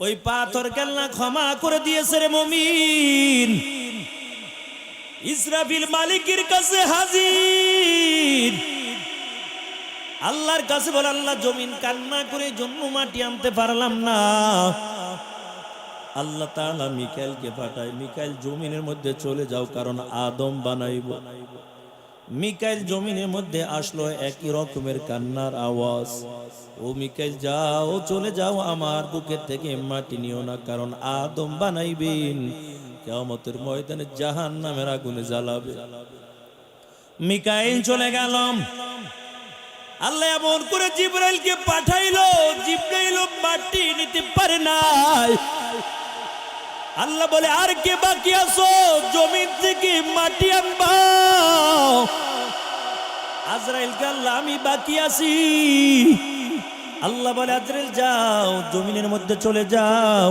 ওই পাথর কেলনা ক্ষমা করে দিয়েছে রে মমিন। ইসরাফিল মালিকের কাছে হাজির। আল্লাহর কাছে বলে, আল্লাহ, জমিন কান্না করে জন্ম মাটি আনতে পারলাম না। আল্লাহ তাআলা মিকাইলকে পাঠায়, মিকাইল জমিনের মধ্যে চলে যাও, কারণ আদম বানাইব। মিকাইল জমিনের মধ্যে আসলো একই রকমের কান্নার আওয়াজ। ও মিকাইল, যাও, চলে যাও আমার বুকের থেকে, মাটি নিও না, কারণ আদম বানাইবেন কেয়ামতের ময়দানে জাহান নামের আগুনে জ্বালাবে। মিকাইল চলে গেলাম আল্লাহ এমন করে জিব্রাইলকে পাঠাইলো জিব্রাইল মাটি নিতে পারে নাই। আল্লাহ বলে, আর কে বাকি আছো? জমিন থেকে মাটি আনবা। আজরাইল আল্লাহ আমি বাকি আছি। আল্লাহ বলে, আজরাইল যাও, জমিনের মধ্যে চলে যাও।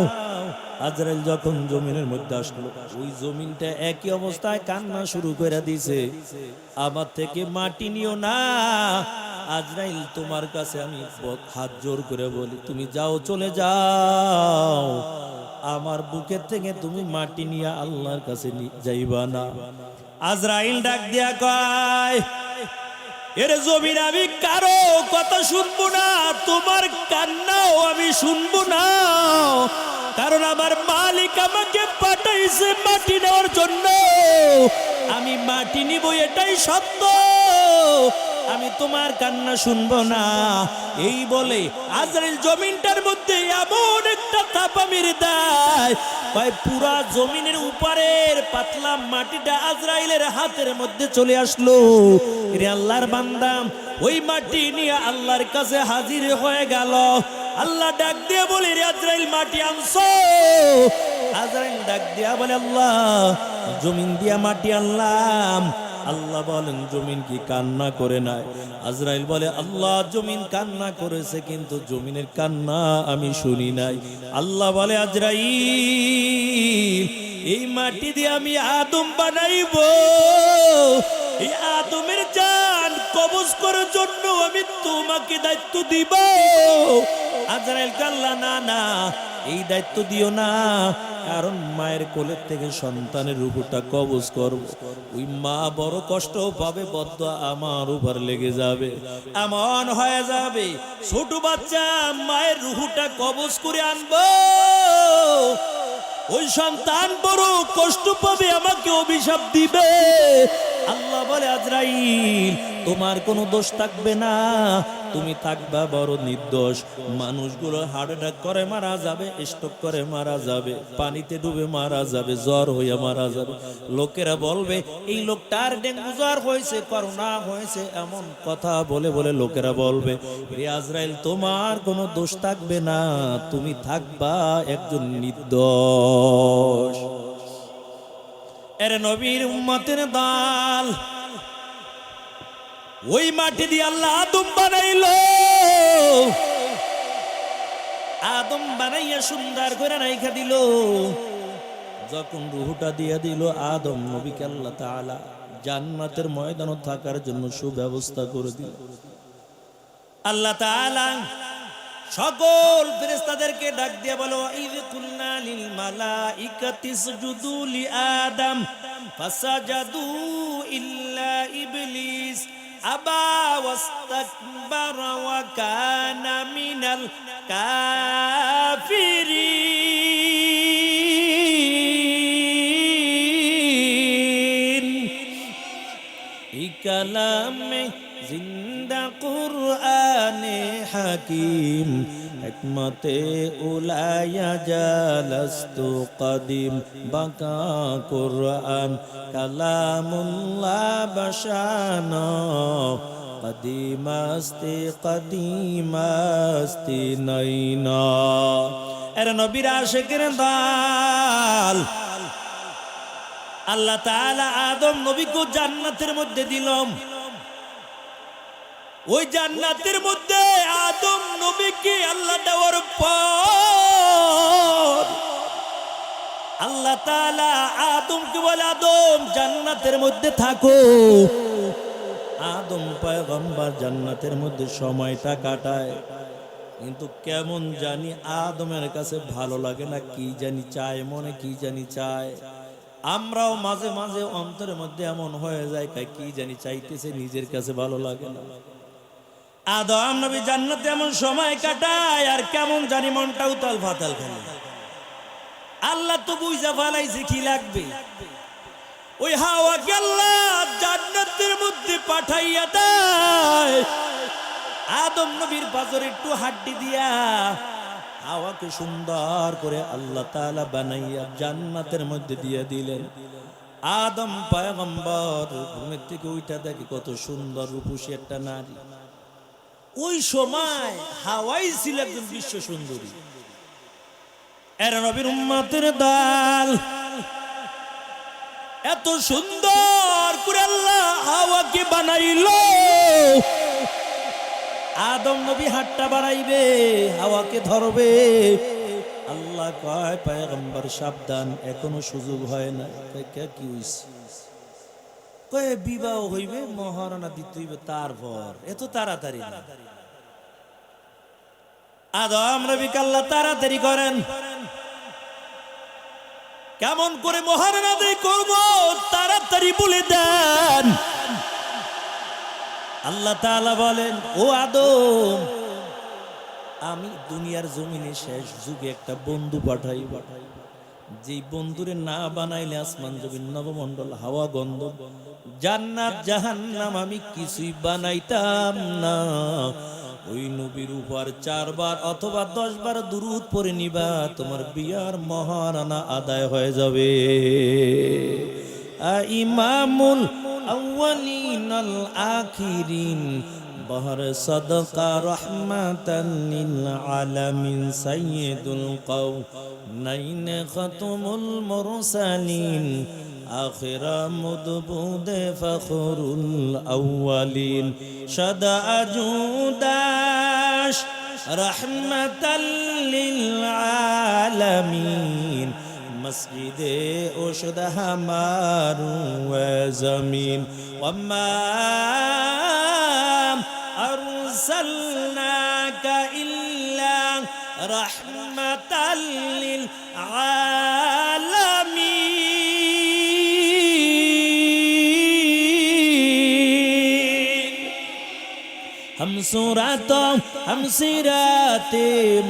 আজরাইল যখন জমিনের মধ্যে আসলো, ওই জমিনটা একই অবস্থায় কান্না শুরু করে দিছে। আমার থেকে মাটি নিও না। আজরাইল, তোমার কাছে আমি হাত জোর করে বলি, তুমি যাও, চলে যাও। আমার বুকের থেকে তুমি মাটি নিয়ে আল্লাহর কাছে যাইবা না। আজরাইল ডাক দিয়া কয় এর জমিন আমি কারও কথা শুনব না, তোমার কান্নাও আমি শুনব না। কারণ আমার মালিক আমাকে পাঠাইছে মাটি নেওয়ার জন্য। আমি মাটি নিব এটাই সত্য। আমি তোমার কান্না শুনব না। এই বলে আজরাইল জমিনটার মধ্যে এমন একটা থাপা মেরে দেয়। ভাই পুরা জমিনের উপরের পাতলা মাটিটা আজরাইলের হাতের মধ্যে চলে আসলো। রে আল্লাহর বান্দাম ওই মাটি নিয়ে আল্লাহর কাছে হাজির হয়ে গেল। আল্লাহ ডাক দিয়ে বলে রে আজরাইল, মাটি আনছো? আজরাইল ডাক দিয়া বলে, আল্লাহ, জমিন দিয়া মাটি আনলাম। আল্লাহ বলেন, জমিন কি কান্না করে নাই? আজরাইল বলে, আল্লাহ জমিন কান্না করেছে, কিন্তু জমিনের কান্না আমি শুনি নাই। আল্লাহ বলে, আজরাইল, এই মাটি দিয়ে আমি আদম বানাইব। এই আদমের জান কবজ করার জন্য আমি তোমাকে দায়িত্ব দিব। আজরাইল কাল্লা না না এই দায়িত্ব দিও না, কারণ মায়ের কোলের থেকে সন্তানের রূপটা কবজ করব। ওই মা বড় কষ্ট পাবে বদ্ধ আমার উপর লেগে যাবে, এমন হয়ে যাবে, ছোট বাচ্চা মায়ের রুহুটা কবজ করে আনব। ওই সন্তান বড় কষ্ট পাবে, আমাকে অভিশাপ দিবে। আল্লাহ বলে, আজরাইল, তোমার কোনো দোষ থাকবে না। তুমি থাকবা বড় নির্দোষ। মানুষগুলো হার্ট অ্যাটাক করে, মারা যাবে স্ট্রোক করে, মারা যাবে। পানিতে ডুবে মারা যাবে, জ্বর হইয়া মারা যাবে। লোকেরা বলবে, এই লোকটার ডেঙ্গু জ্বর হয়েছে, করোনা হয়েছে। এমন কথা বলে বলে লোকেরা বলবে আজরাইল, তোমার কোনো দোষ থাকবে না। তুমি থাকবা একজন নির্দোষ। এর নবীর উম্মতের দাল। ওই মাটি দিয়ে আল্লাহ আদম বানাইলো। আদম বানাইয়া সুন্দর করে রাইখা দিল। যখন রুহুটা দিয়ে দিল, আদম নবীকে আল্লাহ তাআলা জান্নাতের ময়দান থাকার জন্য সুব্যবস্থা করে দিল। আল্লাহ তাআলা সকল ফেরেস্তাদেরকে ডাক দিয়ে বলো, ইদ কুলনা লিল মালাইকাতি ইসজুদু লি আদম, ফাসাজাদু ইল্লা ইবলিস, আবা ওয়াস্তাকবারা ওয়া কানা মিনাল কাফিরিন। কালামে জিন্দা কুরআনে হাকিম, হিকমতে উলায়া জালাস্তু কদিম, বাকা কুরআন, কালামুল্লাহ বাশানা, কদিমাস্তি কদিমাস্তি নাইনা এর নবীর আশিকের দাল আল্লাহ তাআলা আদম নবীকে জান্নাতের মধ্যে দিলাম। ওই জান্নাতের মধ্যে আদম নবীকে আল্লাহ দেওয়ার পর আল্লাহ তাআলা আদমকে বলে, আদম, জান্নাতের মধ্যে থাকো। আদম পয়গম্বর জান্নাতের মধ্যে সময়টা কাটায়। কিন্তু কেমন জানি আদমের কাছে ভালো লাগে না, কি জানি চায়, মনে কি জানি চায়। আমরাও মাঝে মাঝে অন্তরের মধ্যে এমন হয়ে যায়, কাই কি জানি চাইতেছে, নিজের কাছে ভালো লাগে না। আদম নবী জান্নাতে এমন সময় কাটায়, আর কেমন জানি মনটা উতাল ফাতাল খেলে আল্লাহ তো বুঝা ফালাইছে কি লাগবে। ওই হাওয়াকে আল্লাহ জান্নাতের মধ্যে পাঠাইয়া দেয়। আদম নবীর পাজর একটু হাড্ডি দিয়া হাওয়াকে সুন্দর করে আল্লাহ তালা বানাইয়া জান্নাতের মধ্যে দিয়ে দিলেন। আদম পয়গম্বর, ঘুমের থেকে ওইটা দেখে কত সুন্দর রূপসী একটা নারী। ওই সময় হাওয়াই ছিল একজন বিশ্ব সুন্দরী। এরা নবীর উম্মতের দল। এত সুন্দর করে আল্লাহ হাওয়াকে বানাইলো। আদম নবী হাতটা বাড়াইবে, হাওয়াকে ধরবে। আল্লাহ কয়, পয়গম্বর, সাবধান, এখনও সুযোগ হয় না কে হইছে? বিবাহ হইবে, মহারণা দিতে হইবে, তারপর। এত তাড়াতাড়ি আদম নবী আল্লাহ তাড়াতাড়ি করেন। কেমন করে মহারণা দেই করব, তাড়াতাড়ি বলে দেন। আল্লাহ তাআলা বলেন, ও আদম, আমি দুনিয়ার জমিনে শেষ যুগে একটা বন্ধু পাঠাই। পাঠাই যেই বন্ধুরে না বানাইলে আসমান জমিন নবমণ্ডল, হাওয়া, গন্ধ, জান্নাত, জাহান্নাম আমি কিছুই বানাইতাম না। ওই নবীর উপর চারবার অথবা দশ বার দুরুদ পরে নিবা, তোমার বিয়ার মহারানা আদায় হয়ে যাবে। ইমামুল الأولين الآخرين. بهر صدق رحمة للعالمين. سيد القومين ختم المرسلين. آخر مدبود فخر الأولين. شد جوداش رحمة للعالمين. مسجد اشد ہماروں و زمین وما أرسلناك إلا رحمة للعالمين. ہم سوراتوں ہم سیرات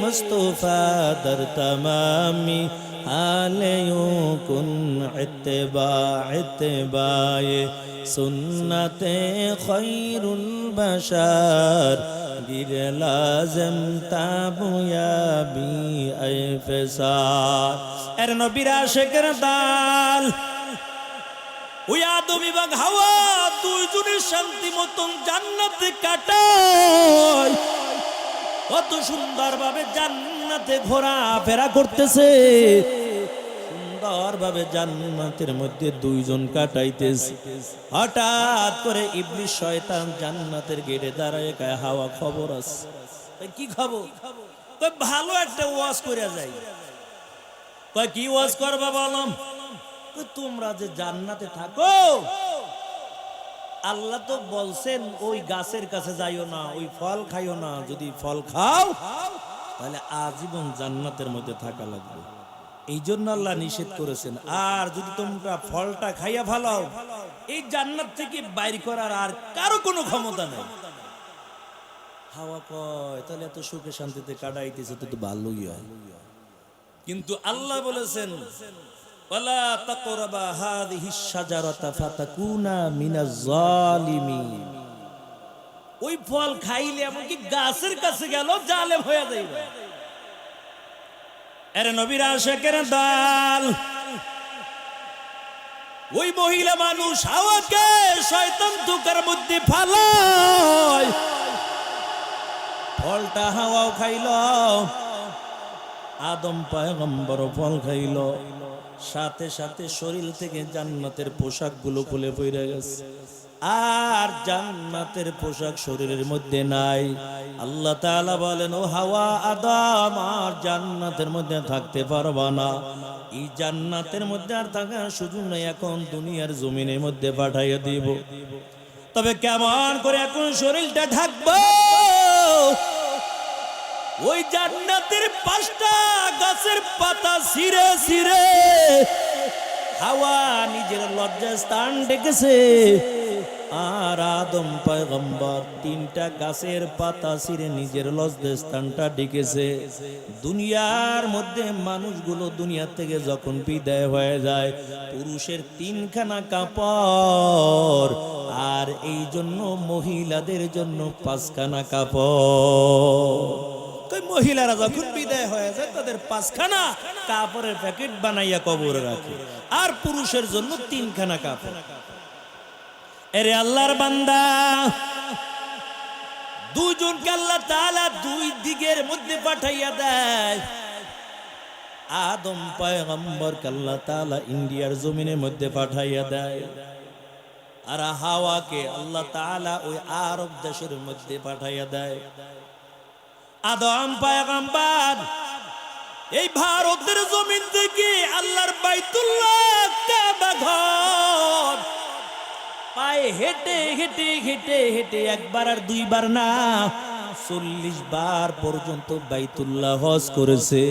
مصطفیٰ در تمامی আলেও কুন এতেবা এতেবায়ে সুন্নতে খৈরুল বাসার গির লাজম তাবুয়াবি আইফসার এর নবীরা শেখের দাল। উয়া তুমি বা হাওয়া তুই দুইজনের শান্তি মতন জান্নাতে কাটা। কত সুন্দর ভাবে জান্নাতে ঘোরা ফেরা করতেছে। সুন্দর ভাবে জান্নাতের মধ্যে দুইজন কাটাইতেছে। হঠাৎ করে ইবলিশ শয়তান জান্নাতের গেটে দাঁড়ায়, কায়, হাওয়া খবর আছে। কি খবর? ভালো একটা ওয়াজ করে যাই। কয়, কি ওয়াজ করবা বলম তোমরা যে জান্নাতে থাকো আল্লাহ তো বলছেন, ওই গাছের কাছে যাইও না, ওই ফল খাইও না, যদি ফল খাও, তাহলে আজীবন জান্নাতের মধ্যে থাকা লাগবে। এই জন্য আল্লাহ নিষেধ করেছেন, আর যদি তোমরা ফলটা খাইয়া ফেলাও, এই জান্নাত থেকে বাইর করার আর কারও কোনো ক্ষমতা নেই। হাওয়া কয়, তাহলে এত সুখে শান্তিতে কাটাইতেছে তো ভালোই হয়। কিন্তু আল্লাহ বলেছেন ওয়ালা তাকরাবা হাদিহি শাজারাতা ফাতাকুনা মিনাজ জালিমিন ওই ফল খাইলে এমনকি গাছের কাছে গেল জালেম হয়ে যাইবে। এর নবীর আশেকের দাল। ওই মহিলা মানুষ হাওয়াকে শয়তান ধোকার মধ্যে ফালায়। ফলটা হাওয়াও খাইল, আদম পয়গম্বর ফল খাইল। সাথে সাথে শরীর থেকে জান্নাতের পোশাকগুলো খুলে পড়ে গেছে। আর জান্নাতের পোশাক শরীরের মধ্যে নাই। আল্লাহ তাআলা বলেন, ও হাওয়া আদম, আর জান্নাতের মধ্যে থাকতে পারবা না। এই জান্নাতের মধ্যে আর থাকার সুযোগ নেই, এখন দুনিয়ার জমিনের মধ্যে পাঠাইয়া দিব। তবে কেমন করে এখন শরীরটা ঢাকবো ওই জান্নাতের পাঁচটা গাছের পাতা ছিঁড়ে ছিঁড়ে হাওয়া নিজের লজ্জা স্থান ডেকেছে। আর আদম পয়গম্বর তিনটা গাছের পাতা ছিঁড়ে নিজের লজ্জা স্থানটা ডেকেছে। দুনিয়ার মধ্যে মানুষগুলো দুনিয়া থেকে যখন বিদায় হয়ে যায়, পুরুষের তিনখানা কাপড়, আর এই জন্য মহিলাদের জন্য পাঁচখানা কাপড়। মহিলারা যখন বিদায় হয়ে যায়, তাদের পাঁচখানা কাপড়ের প্যাকেট বানাইয়া কবরে রাখে। আর পুরুষের জন্য তিনখানা কাপড়। এরে আল্লাহর বান্দা, দুজনকে আল্লাহ তাআলা দুই দিকের মধ্যে পাঠাইয়া দেয়। আদম পয়গম্বর আল্লাহ তাআলা ইন্ডিয়ার জমিনের মধ্যে পাঠাইয়া দেয়। আর হাওয়াকে আল্লাহ তাআলা ওই আরব দেশের মধ্যে পাঠাইয়া দেয়। আদম পায়গাম্বার, এই ভারতের জমিন থেকে আল্লাহর বাইতুল্লাহ কাবা পায়ে হেঁটে হেঁটে হেঁটে হেঁটে একবার আর দুইবার না, চল্লিশ বার পর্যন্ত বাইতুল্লাহ হজ করেছে।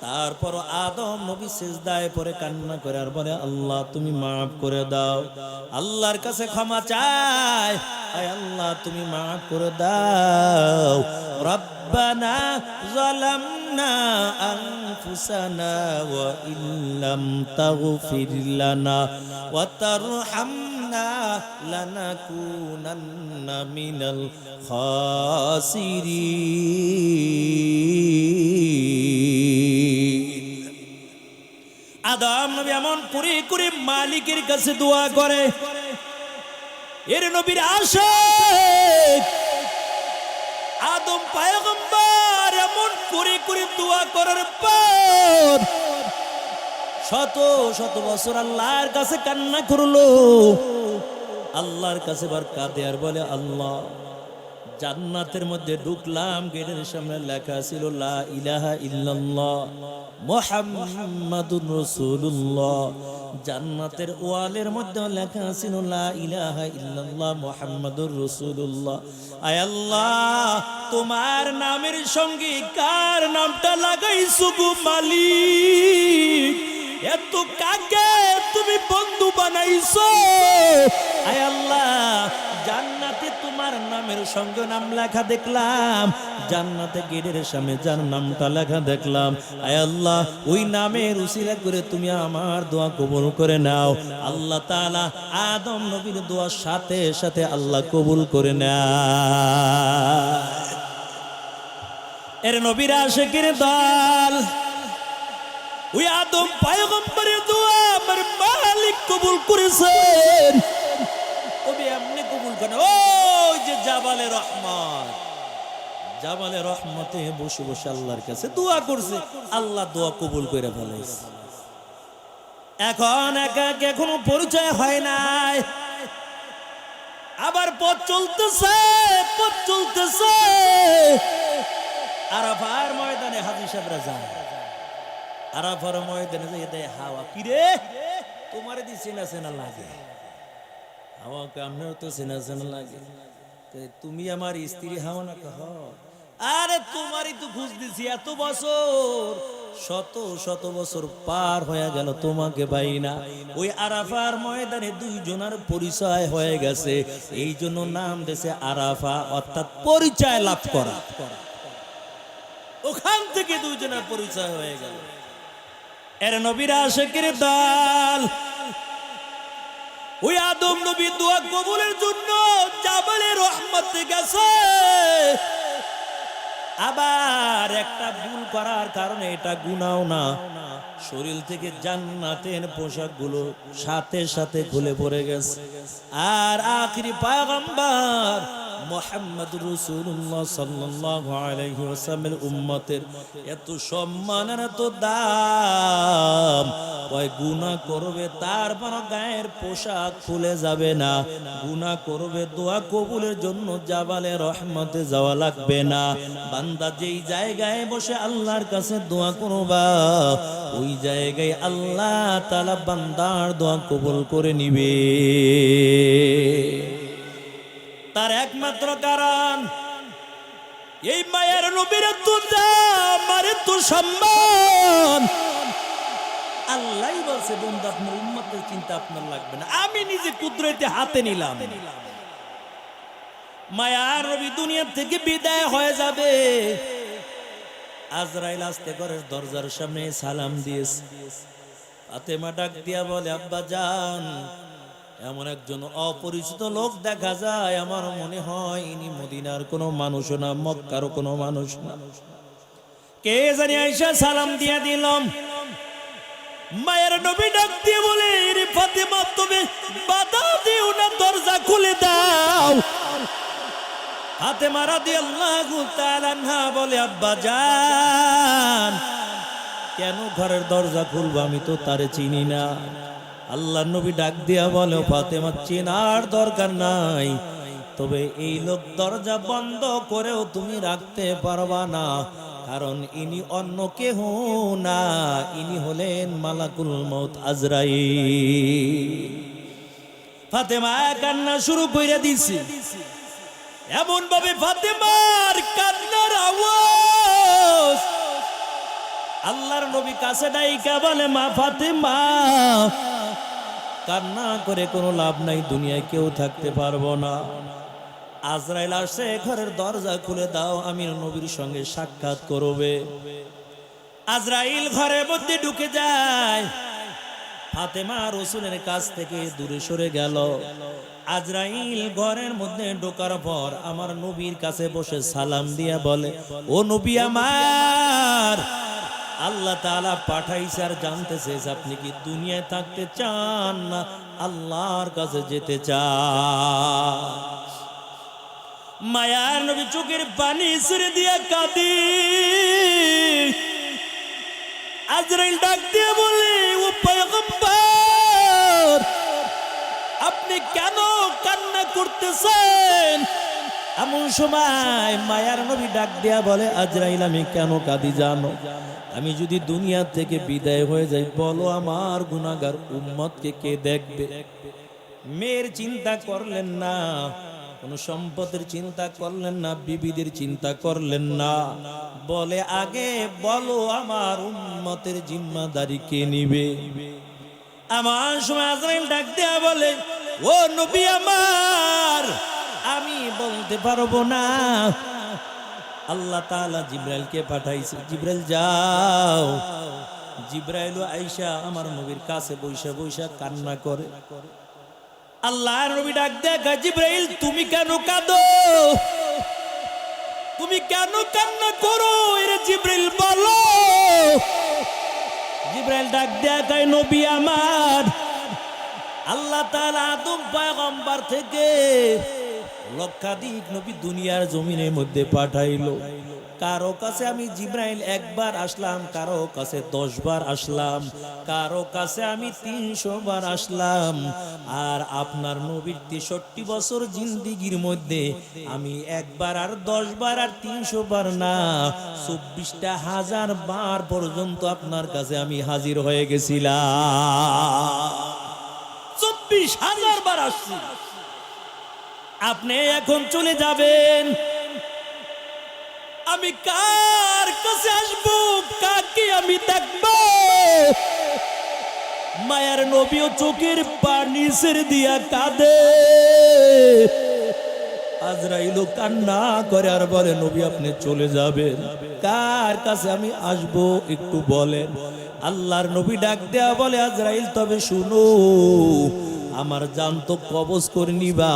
তারপর আদম নবী সেজদায় পরে কান্না করে আর বলে, আল্লাহ, তুমি মাফ করে দাও। আল্লাহর কাছে ক্ষমা চায় আয় আল্লাহ, তুমি মাফ করে দাও। রব্বানা জালামনা আনফুসানা ওয়া ইল্লাম তাগফির লানা ওয়া তারহামনা লানাকুনান্না মিনাল খাসিরিন আদম নবী এমন করে করে মালিকের কাছে দোয়া করে, এর নবীর আশা আদম পায়গম্বর এমন করে করে দোয়া করার পর শত শত বছর আল্লাহর কাছে কান্না করল। আল্লাহর কাছে বার কাঁদে আর বলে, আল্লাহ জান্নাতের মধ্যে ঢুকলাম, গেটের সামনে লেখা ছিল, লা ইলাহা ইল্লাল্লাহ মুহাম্মাদুর রাসূলুল্লাহ। জান্নাতের ওয়ালের মধ্যে লেখা ছিল, লা ইলাহা ইল্লাল্লাহ মুহাম্মাদুর রাসূলুল্লাহ। আয় আল্লাহ, তোমার নামের সঙ্গে কার নামটা লাগাইছো গো মালিক? এত কাকে তুমি বন্ধু বানাইছো? আয় আল্লাহ জান্নাতে তোমার নামের সঙ্গে নাম লেখা দেখলাম। জান্নাতে গেটের সামনে যার নামটা লেখা দেখলাম। আয় আল্লাহ, ওই নামের উসিলা করে তুমি আমার দোয়া কবুল করে নাও। আল্লাহ তাআলা আদম নবীর দোয়ার সাথে সাথে আল্লাহ কবুল করে নেয়। এর নবীর আশেকের দল। ওই আদম পায়গম্বরের দোয়া আমার মালিক কবুল করেছেন। করে ওই যে জাবালে রহমান জাবালে রহমতে বসে বসে আল্লাহর কাছে দোয়া করছে। আল্লাহ দোয়া কবুল করে ফেলাইছে। এখন একা একা এখনও পরিচয় হয় নাই। আবার পথ চলতেছে পথ চলতেছে। আরাফার ময়দানে হাজি সাহেবরা যায়। আরাফার ময়দানে যে দেয় হাওয়া। কিরে, তোমার দিছে না লাগে? হাওয়াকে আপনার তো চেনা চেনা লাগে। তুমি আমার স্ত্রী হাও না কহ? আরে তোমারই তো খুঁজ দিছি, এত বছর। শত শত বছর পার হয়ে গেল তোমাকে পাই না। ওই আরাফার ময়দানে দুইজনের পরিচয় হয়ে গেছে। এই জন্য নাম দেশে আরাফা, অর্থাৎ পরিচয় লাভ করা। ওখান থেকে দুইজনের পরিচয় হয়ে গেল। এর নবীর আশেকের দল ওই আদম নবী দোয়া কবুলের জন্য জাবালে রহমত গেছে। আবার একটা ভুল করার কারণে এটা গুনাও না। শরীর থেকে জান্নাতের পোশাকগুলো সাথে সাথে খুলে পড়ে গেছে। আর আখরি পায়গম্বর মোহাম্মদ রসুল্লাহ সাল্লাল্লাহু আলাইহি ওয়াসাল্লামের উম্মতের এত সম্মান এত দাম, ওই গুনাহ করবে তারপর গায়ের পোশাক খুলে যাবে না, গুনাহ করবে দোয়া কবুলের জন্য জাবালে রহমতে যাওয়া লাগবে না। বান্দা যেই জায়গায় বসে আল্লাহর কাছে দোয়া করবা, ওই জায়গায় আল্লাহ তাআলা বান্দার দোয়া কবুল করে নিবে। তার একমাত্র কারণ, এই মায়ের নবীর তো আমার তো সম্মান। আল্লাহ বলছে, বন্ধু, আপনার উন্মতের চিন্তা আপনার লাগবে না। আমি নিজে কুদরতে হাতে নিলাম। মায়ার রবি দুনিয়া থেকে বিদায় হয়ে যাবে। আজরাইল আসতে করে দরজার সামনে সালাম দিয়েছে। ফাতেমা ডাক দিয়া বলে, আব্বা, যান। এমন একজন অপরিচিত লোক দেখা যায়, আমার মনে হয় ইনি মদিনার কোনো মানুষ না, মক্কার কোনো মানুষ না। কে জানি আইসা সালাম দিয়া দিলাম। মায়ের নবী ডাক দিয়ে বলে রে ফাতেমা, তুমি বাধা দিও না, দরজা খুলে দাও। ফাতেমা রাদিয়াল্লাহু তাআলা আনহা বলে, আব্বা জান, কেন ঘরের দরজা খুলবো? আমি তো তারে চিনি না। আল্লাহ নবী ডাক দিয়া বলে, ফাতেমা, চেনার দরকার নাই। তবে এই লোক দরজা বন্ধ করেও তুমি রাখতে পারবা না। কারণ ইনি অন্য কেহ না। ইনি হলেন মালাকুল মৌত আজরাই ফাতেমা কান্না শুরু করে দিছে। এমন ভাবে ফাতেমার কান্নার আওয়াজ আল্লাহর নবী কাছে ডাইকা বলে, মা ফাতেমা, কান্না করে কোনো লাভ নাই, দুনিয়ায় কেউ থাকতে পারব না। আজরাইল আসে ঘরের দরজা খুলে দাও আমি নবীর সঙ্গে সাক্ষাৎ করবে। আজরাইল ঘরের মধ্যে ঢুকে যায়। ফাতেমা রসুলের কাছ থেকে দূরে সরে গেল। আজরাইল ঘরের মধ্যে ঢোকার পর আমার নবীর কাছে বসে সালাম দিয়া বলে, ও নবী আমার আল্লাহ তাআলা পাঠাইছে আর জানতেছে আপনি কি দুনিয়ায় থাকতে চান না আল্লাহর কাছে যেতে চান? মায়ার নবী চোখের পানি সুরে দিয়া কাঁদি। আজরাইল ডাক দিয়ে বলে, ও আপনি কেন কান্না করতেছেন? এমন সময় মায়ার নবী ডাক দেয়া বলে, আজরাইল, আমি কেন কাঁদি জানো? আমি যদি দুনিয়া থেকে বিদায় হয়ে যাই, বলো আমার গুনাগার উম্মতকে কে দেখবে? মেয়ের চিন্তা করলেন না, কোন সম্পদের চিন্তা করলেন না, বিবিদের চিন্তা করলেন না। বলে, আগে বলো আমার উম্মতের জিম্মাদারি কে নিবে? আমার সময় আজরাইল ডাক দেয়া বলে, ও নবী আমার আমি বলতে পারব না। আল্লাহ তাআলা জিব্রাইলকে পাঠাইছে। জিব্রাইল, যাও। জিব্রাইল আইসা আমার নবীর কাছে বৈশা বৈশা কান্না করে। আল্লাহ নবী ডাক দেখা জিব্রাইল, তুমি কেন কাঁদো? তুমি কেন কান্না করো? এর জিব্রাইল, বলো। জিব্রাইল ডাক দেখায় নবী আমার, আল্লাহ তালা আদম পয়গম্বর থেকে লক্ষাধিক নবী দুনিয়ার জমিনের মধ্যে পাঠাইলো। কারও কাছে আমি জিব্রাইল একবার আসলাম, কারও কাছে দশ বার আসলাম, কারও কাছে আমি তিনশো বার আসলাম। আর আপনার নবীর তেষট্টি বছর জিন্দিগির মধ্যে আমি একবার আর দশ বার আর তিনশো বার না, চব্বিশটা হাজার বার পর্যন্ত আপনার কাছে আমি হাজির হয়ে গেছিলাম। চব্বিশ হাজার বার আসছি। আপনি এখন চলে যাবেন। আমি কার কাছে আসব? কাকে আমি দেখব? মায়ার নবীও চোখের পানি ছেড়ে দিয়া কাঁদে। আজরাইলও কান্না করে আর বলে, নবী, আপনি চলে যাবেন। কার কাছে আমি আসব একটু বলেন। আল্লাহর নবী ডাক দেয়া বলে, আজরাইল, তবে শুনো আমার জান তো কবজ করে নিবা।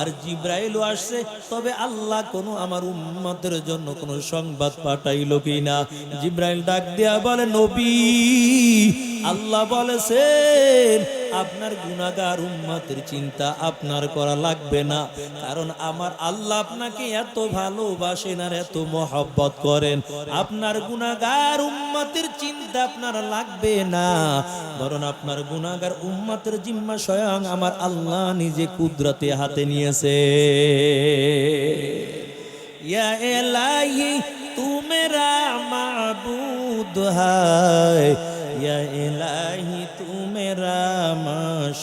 আর জিব্রাইলও আসছে, তবে আল্লাহ কোনো আমার উম্মতের জন্য কোনো সংবাদ পাঠাইলো কিনা। জিব্রাইল ডাক দেয়া বলে, নবী, আল্লাহ বলেছেন আপনার গুণাগার উম্মাতের চিন্তা আপনার করা লাগবে না। কারণ আমার আল্লাহ আপনাকে এত ভালোবাসেন আর এত মহব্বত করেন। আপনার গুণাগার উম্মাতের চিন্তা আপনার লাগবে না। বরং আপনার গুণাগার উম্মাতের জিম্মা স্বয়ং আমার আল্লাহ নিজে কুদরতে হাতে নিয়েছে। ইয়া এলাহি তুমেরা মাবুদ হায়। ইয়া এলাহি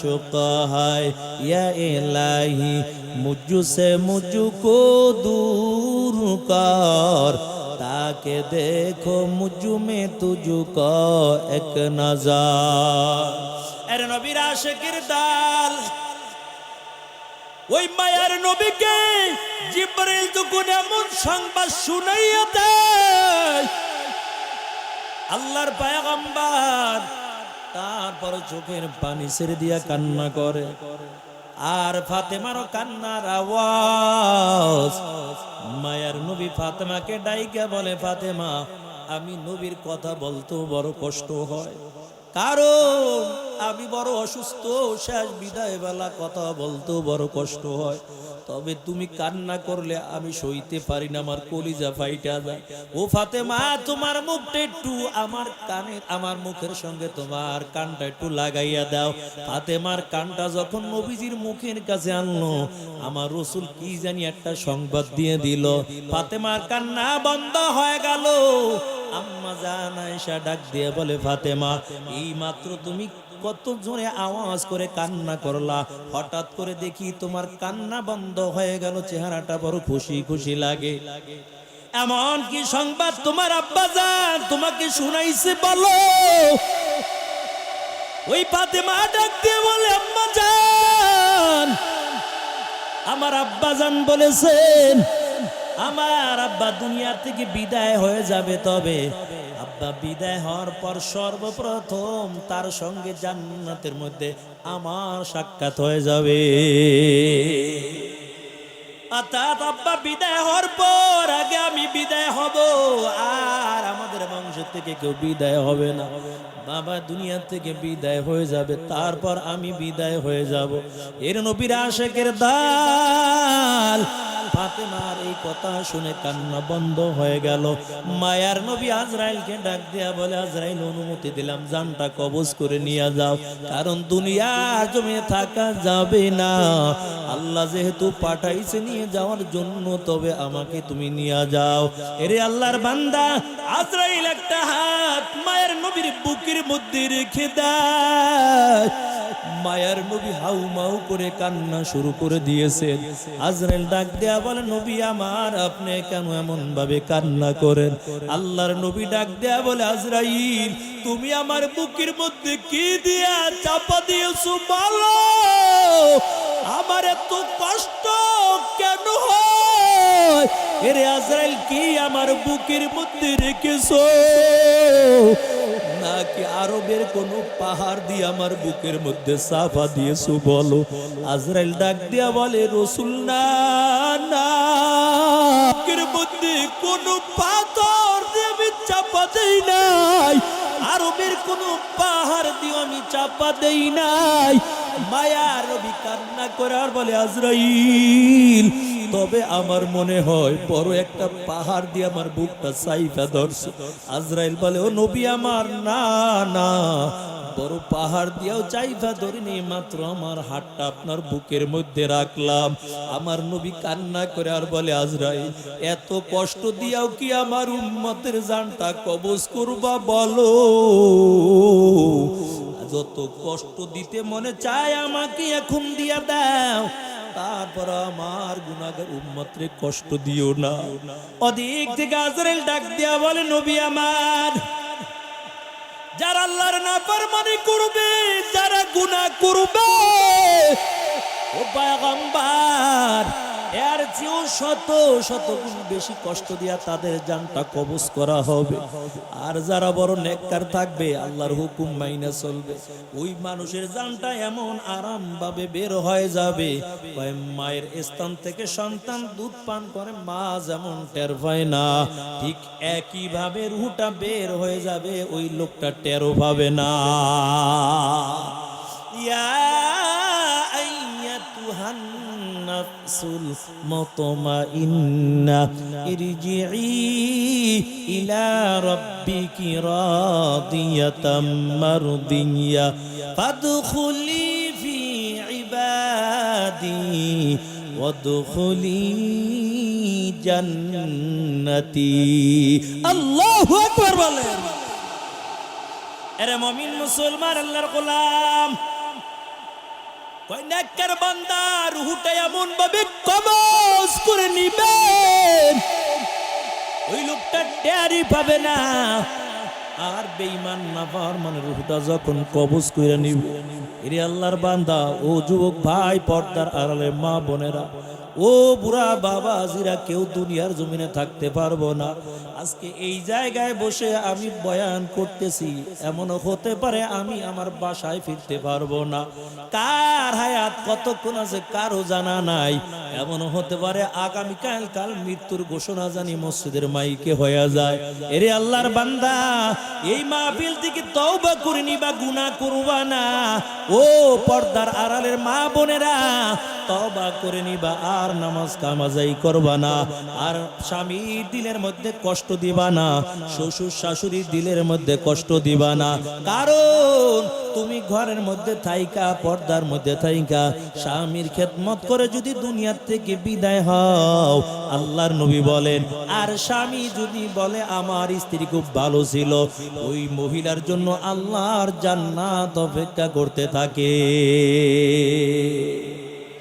माशुक है या इलाही मुझसे मुझको दूर कर ताके देखो मुझ में तुझको एक नजर अरे नबीर आशिकीर दाल ওই মায়ার নবীকে জিব্রাইল যখন এমন সংবাদ শুনাইয়া দেয় আল্লাহর পায়গম্বর তারপর চোখের পানি ছেড়ে দিয়া কান্না করে। আর ফাতেমারও কান্নার আওয়াজ। মায়ার নবী ফাতেমাকে ডাইকা বলে, ফাতেমা, আমি নবীর কথা বলতেও বড় কষ্ট হয়। কারণ আমি বড় অসুস্থ, শেষ বিদায় বেলা কথা বলতেও বড় কষ্ট হয়। তবে তুমি কান্না করলে আমি সইতে পারি না, আমার কলিজা ফাইটা যায়। ও ফাতেমা, তোমার মুখটা একটু আমার কানে, আমার মুখের সঙ্গে তোমার কানটা একটু লাগাইয়া দাও। ফাতেমার কানটা যখন নবীজির মুখের কাছে আনলো, আমার রসুল কি জানি একটা সংবাদ দিয়ে দিল। ফাতেমার কান্না বন্ধ হয়ে গেল। আম্মা জান আয়েশা ডাক দিয়ে বলে, ফাতেমা, এই মাত্র তুমি কত জোরে আওয়াজ করে কান্না করলা। হঠাৎ করে দেখি তোমার কান্না বন্ধ হয়ে গেল, চেহারাটা বড় খুশি খুশি লাগে। এমন কি সংবাদ তোমার আব্বা যান তোমাকে শুনাইছে, বলো। ওই ফাতেমা ডাক দিয়ে বলে, আম্মা জান, আমার আব্বা জান বলেছেন, আমার আব্বা দুনিয়া থেকে বিদায় হয়ে যাবে তবে। আব্বা বিদায় হওয়ার পর সর্বপ্রথম তার সঙ্গে জান্নাতের মধ্যে আমার সাক্ষাৎ হয়ে যাবে। অর্থাৎ আব্বা বিদায় হওয়ার পর আগে আমি বিদায় হব, আর আমাদের বংশ থেকে কেউ বিদায় হবে না। বাবা দুনিয়া থেকে বিদায় হয়ে যাবে, তারপর আমি বিদায় হয়ে যাব। এর নবীর আশেকের দাল। ফাতেমার এই কথা শুনে কান্না বন্ধ হয়ে গেল। মায়ার নবী আজরাইলকে ডাক দিয়া বলে, আজরাইল, অনুমতি দিলাম, জানটা কবজ করে নিয়ে যাও। কারণ দুনিয়া জমে থাকা যাবে না। আল্লাহ যেহেতু পাঠাইছে নিয়ে যাওয়ার জন্য, তবে আমাকে তুমি নিয়ে যাও। এরে আল্লাহর বান্দা, আজরাইল একটা হাত মায়ের নবীর বুকের মধ্যে রেখে দেয় মায়ার নবী হাউ মাউ করে কান্না শুরু করে দিয়েছেন আজরাইল ডাক দেয়া বলে, নবী আমার, আপনি কেন এমন ভাবে কান্না করেন? আল্লাহর নবী ডাক দেয়া বলে, আজরাইল, তুমি আমার বুকের মধ্যে কি দিয়া চাপা দিয়েছ বলো? আমার এত কষ্ট কেন এরে আজরাইল, কি আমার বুকের মধ্যে রেখেছো? নাকি আরবের কোন পাহাড় দিয়ে আমার বুকের মধ্যে সাফা দিয়েছ বলো? আজরাইল ডাক দিয়া বলে, রসুল, না বুকের মধ্যে কোন পাথর দিয়ে আমি চাপা দেই নাই। আরবের কোন পাহাড় দিয়ে আমি চাপা দেই নাই। মায়ার রবি কান্না করে আর বলে, আজরাইল তবে আমার মনে হয় বড় একটা পাহাড় দিয়ে আমার বুকটা সাইফা ধরছে। আজরাইল বলে, ও নবী আমার, না না, বড় পাহাড় দিয়েও চাইফা ধরিনি, মাত্র আমার হাতটা আপনার বুকের মধ্যে রাখলাম। আমার নবী কান্না করে আর বলে, আজরাইল, এত কষ্ট দিয়াও কি আমার উম্মতের জানটা কবজ করবা, বলো? যত কষ্ট দিতে মনে চায় আমাকে এখন দিয়া দাও। তারপর আমার গুনাগার উম্মতরে কষ্ট দিও না। অধিক থেকে আজরেল ডাক দিয়া বলে, নবী আমার, যারা আল্লাহর না ফরমানি করবে, যারা গুনাহ করবে, ও পয়গম্বর এর চেয়েও শত শত গুণ বেশি কষ্ট দিয়া তাদের জানটা কবজ করা হবে। আর যারা বড় নেককার থাকবে, আল্লাহর হুকুম মাইনা চলবে। ওই মানুষের জানটা এমন আরাম ভাবে বের হয়ে যাবে। মায়ের স্থান থেকে সন্তান দুধ পান করে, মা যেমন টের পায় না, ঠিক একই ভাবে রুহটা বের হয়ে যাবে, ওই লোকটা টেরও পাবে না। ইয়া নাফসুল মুতমাইন্না। ইরজিই ইলা রাব্বিকি রাদিয়াতাম মারদিয়া। ফাদখুলি ফি ইবাদি ওয়াদখুলি জান্নাতি। আল্লাহু আকবার বলেন। এরে মমিন মুসলমান, আল্লাহর গোলাম। কই নেককার বান্দা, রুহুটা এমন ভাবে কবজ করে নিবে। ওই লোকটা টেয়ারি পাবে না। আর বেঈমান না পাওয়ার মানে রুহটা যখন কবজ করে নিবে। এরে আল্লাহর বান্দা, ও যুবক ভাই, পর্দার আড়ালে মা বোনেরা ও বুড়া বাবা, জিরা কেউ দুনিয়ার জমিনে থাকতে পারব না। আজকে এই জায়গায় বসে আমি বয়ান করতেছি, এমনও হতে পারে আমি আমার বাসায় ফিরতে পারব না। কার হায়াত, কতক্ষণ আছে কারও জানা নাই। এমনও হতে পারে আগামীকাল কাল মৃত্যুর ঘোষণা জানি মসজিদের মাইকে হয়ে যায়। এরে আল্লাহর বান্দা, এই মাহফিল থেকে তওবা করিনি বা গুনাহ করবা না। ও পর্দার আড়ালের মা বোনেরা তওবা করে নিবা, আর নামাজ কামাজাই করবা না। আর স্বামীর দিলের মধ্যে কষ্ট দিবা না, শ্বশুর শাশুড়ির দিলের মধ্যে কষ্ট দিবা না। কারণ তুমি ঘরের মধ্যে থাইকা, পর্দার মধ্যে থাইকা, স্বামীর খেদমত করে যদি দুনিয়ার থেকে বিদায় হও, আল্লাহর নবী বলেন, আর স্বামী যদি বলে আমার স্ত্রী খুব ভালো ছিল, ওই মহিলার জন্য আল্লাহর জান্নাত অপেক্ষা করতে থাকে।